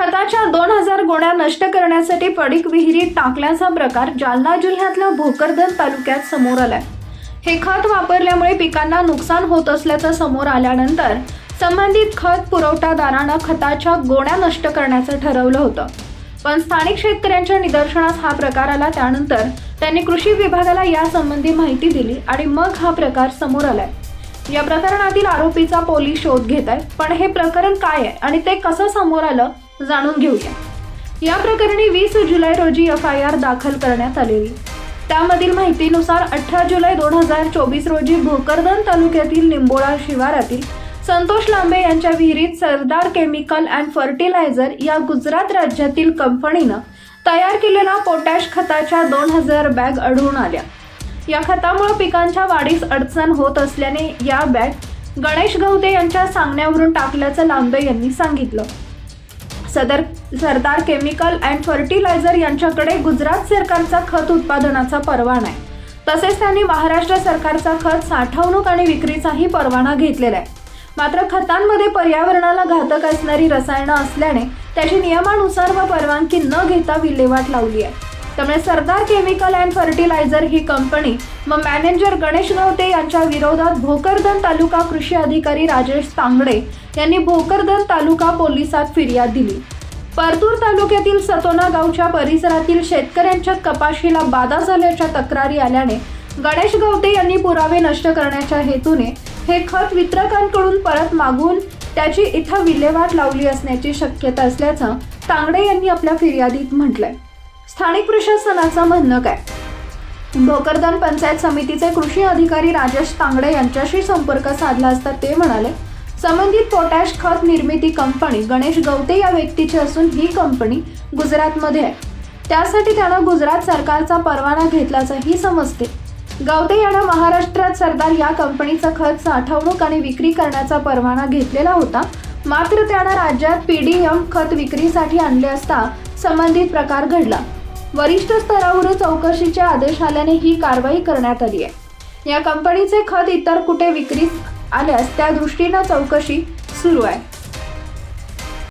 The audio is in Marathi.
खताच्या दोन हजार गोण्या नष्ट करण्यासाठी पडीक विहिरीत टाकल्याचा प्रकार जालना जिल्ह्यातल्या भोकरदन तालुक्यात समोर आलाय. हे खत वापरल्यामुळे पिकांना नुकसान होत असल्याचं समोर आल्यानंतर संबंधित खत पुरवठादारानं खताच्या गोण्या नष्ट करण्याचं ठरवलं होतं. पण स्थानिक शेतकऱ्यांच्या निदर्शनास हा प्रकार आला त्यानंतर त्यांनी कृषी विभागाला यासंबंधी माहिती दिली आणि मग हा प्रकार समोर आलाय. या प्रकरणातील आरोपीचा पोलीस शोध घेत आहेत पण हे प्रकरण काय आहे आणि ते कसं समोर आलं? जाणून घेऊया. या प्रकरणी वीस जुलै रोजी एफ आय आर दाखल करण्यात आलेली. त्यामधील माहितीनुसार अठरा जुलै दोन हजार चोवीस रोजी भोकरदन तालुक्यातील निंबोळा शिवारातील संतोष लांबे यांच्या विहिरीत सरदार केमिकल अँड फर्टिलायझर या गुजरात राज्यातील कंपनीनं तयार केलेल्या पोटॅश खताच्या दोन हजार बॅग आढळून आल्या. या खतामुळे पिकांच्या वाढीस अडचण होत असल्याने या बॅग गणेश गवते यांच्या सांगण्यावरून टाकल्याचं लांबे यांनी सांगितलं. सदर सरदार केमिकल अँड फर्टिलायझर यांच्याकडे गुजरात सरकारचा खत उत्पादनाचा परवाना आहे. तसेच त्यांनी महाराष्ट्र सरकारचा खत साठवणूक आणि विक्रीचाही परवाना घेतलेला आहे. मात्र खतांमध्ये पर्यावरणाला घातक असणारी रसायनं असल्याने त्याची नियमानुसार व परवानगी न घेता विल्हेवाट लावली आहे. त्यामुळे सरदार केमिकल अँड फर्टिलायझर ही कंपनी व मॅनेजर गणेश गवते यांच्या विरोधात भोकरदन तालुका कृषी अधिकारी राजेश तांगडे यांनी भोकरदन तालुका पोलिसात फिर्याद दिली. परतूर तालुक्यातील सतोना गावच्या परिसरातील शेतकऱ्यांच्या कपाशीला बाधा झाल्याच्या तक्रारी आल्याने गणेश गवते यांनी पुरावे नष्ट करण्याच्या हेतूने हे खत वितरकांकडून परत मागून त्याची इथं विल्हेवाट लावली असण्याची शक्यता असल्याचं तांगडे यांनी आपल्या फिर्यादीत म्हटलंय. स्थानिक प्रशासनाचं म्हणणं काय? भोकरदन पंचायत समितीचे कृषी अधिकारी राजेश तांगडे यांच्याशी संपर्क साधला असता ते म्हणाले संबंधित पोटॅश खत निर्मिती कंपनी गणेश गवते या व्यक्तीची असून ही कंपनी गुजरातमध्ये आहे. त्यासाठी त्यानं गुजरात सरकारचा परवाना घेतल्याचंही समजते. गवते यानं महाराष्ट्रात सरदार या कंपनीचं खत साठवणूक आणि विक्री करण्याचा परवाना घेतलेला होता. मात्र त्यानं राज्यात पीडीएम खत विक्रीसाठी आणले असता संबंधित प्रकार घडला. वरिष्ठ स्तरावरून चौकशीचे आदेश आल्याने ही कारवाई करण्यात आली आहे. या कंपनीचे खत इतर कुठे विक्रीत आल्यास त्या दृष्टीनं चौकशी सुरू आहे.